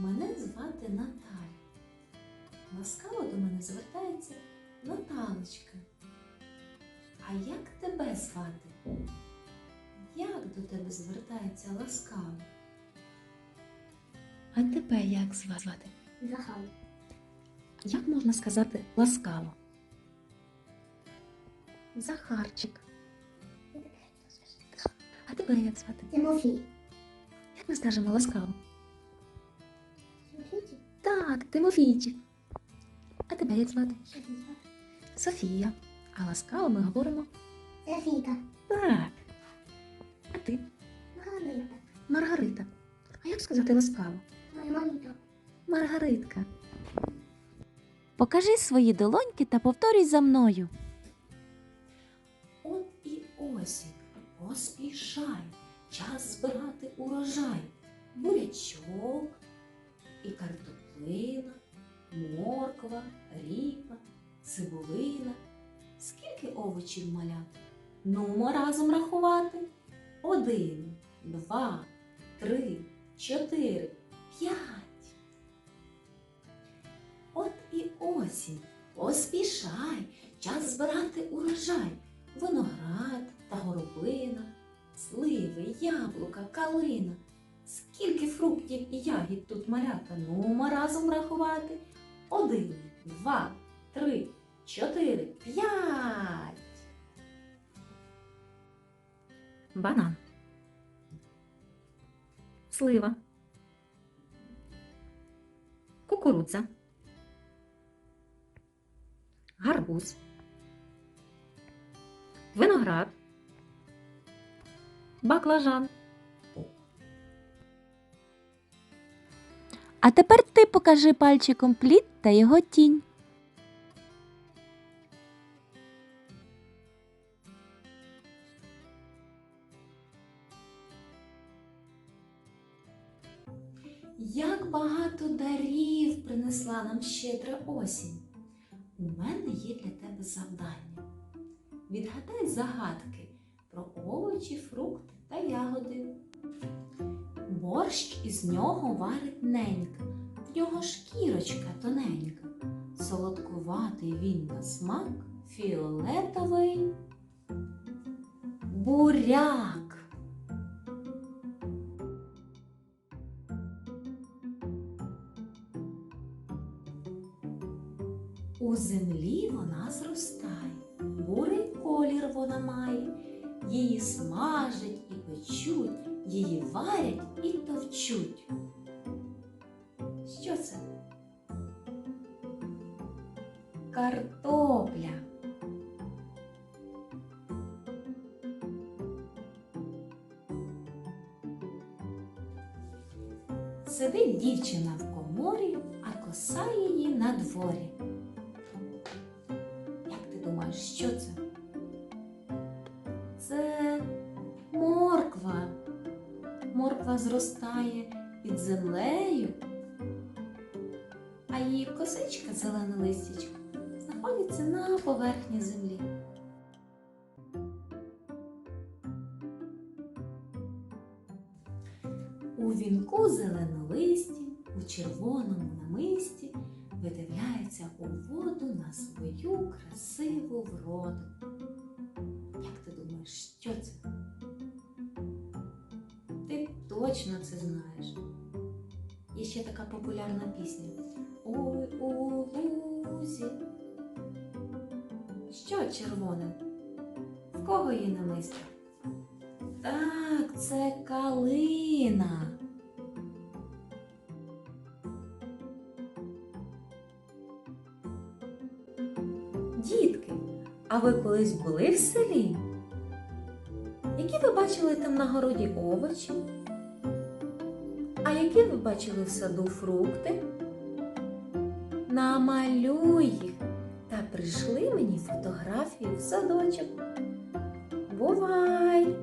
Мене звати Наталя. Ласкаво до мене звертається Наталочка. А як тебе звати? Як до тебе звертається ласкаво? А тебе як звати? Захар. Як можна сказати ласкаво? Захарчик. А тебе як звати? Тимофій. Як ми скажемо ласкаво? Так, Тимофійчик. А тебе як звати? Софійка. Софія. А ласкаво ми говоримо Софійка. так. А ти? Маргарита. Маргарита. А як сказати ласкаво? Маргарита. Маргаритка. Покажи свої долоньки та повторюй за мною. От і осінь, поспішай, час збирати урожай, бурячок і картоплина, морква, ріпа, цибулина. Скільки овочів маляти? Нумо разом рахувати. Один, два, три, чотири, п'ять. От і осінь, поспішай, час збирати урожай, виноград та горобина, сливи, яблука, калина. Скільки фруктів і ягід тут малята, нумо разом рахувати. Один, два, три, чотири, п'ять. Банан. Слива. Кукурудза. Гарбуз. Виноград. Баклажан. А тепер ти покажи пальчиком плід та його тінь. Як багато дарів принесла нам щедра осінь. У мене є для тебе завдання. Відгадай загадки про овочі, фрукти та ягоди. Борщ із нього варить ненька, в нього шкірочка тоненька. Солодкуватий він на смак, фіолетовий буряк. У землі вона зростає, бурий колір вона має, її смажать і печуть, її варять і товчуть. Що це? Картопля. Сидить дівчина в коморі, а коса її на дворі. Як ти думаєш, що це? Морква зростає під землею, а її косичка зелене листячко знаходиться на поверхні землі. У вінку зеленолисті, у червоному намисті видивляється у воду на свою красиву вроду. Як ти думаєш, що це? Ти точно це знаєш. Є ще така популярна пісня. Ой у лузі. Що червоне? В кого є намисто? Так, це калина. Дітки, а ви колись були в селі? Які ви бачили там на городі овочі? А які ви бачили в саду фрукти? Намалюй їх та прийшли мені фотографію в садочок. Бувай!